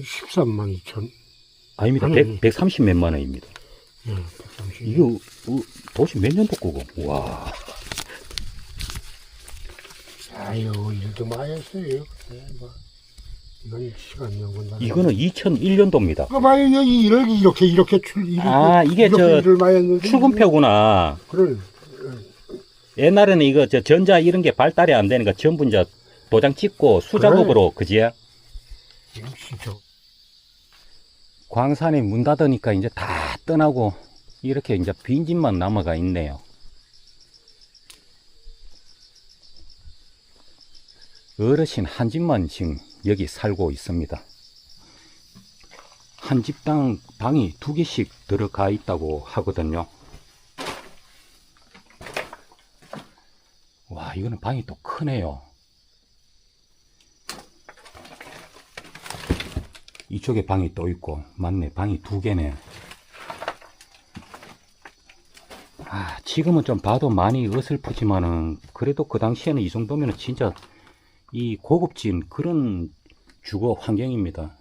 13만 2천. 아닙니다. 아니, 100, 아니. 130 몇만 원입니다. 예, 130. 이거 어, 도시 몇 년도 거고? 와. 아유, 일도 많이 했어요. 네, 뭐. 이건 시간 연구나. 이거는 2001년도입니다. 그 많이 여기 일을 이렇게 이렇게 출 이렇게 아, 이게 이렇게 저 일을 많이 했는데 출근표구나. 그래. 옛날에는 이거 저 전자 이런 게 발달이 안 되니까 전부 이제 도장 찍고 수작업으로 그지? 역시 저 광산이 문 닫으니까 이제 다 떠나고 이렇게 이제 빈 집만 남아가 있네요. 어르신 한 집만 지금 여기 살고 있습니다. 한 집당 방이 두 개씩 들어가 있다고 하거든요. 와, 이거는 방이 또 크네요. 이쪽에 방이 또 있고, 맞네, 방이 두 개네. 아, 지금은 좀 봐도 많이 어설프지만은, 그래도 그 당시에는 이 정도면은 진짜 이 고급진 그런 주거 환경입니다.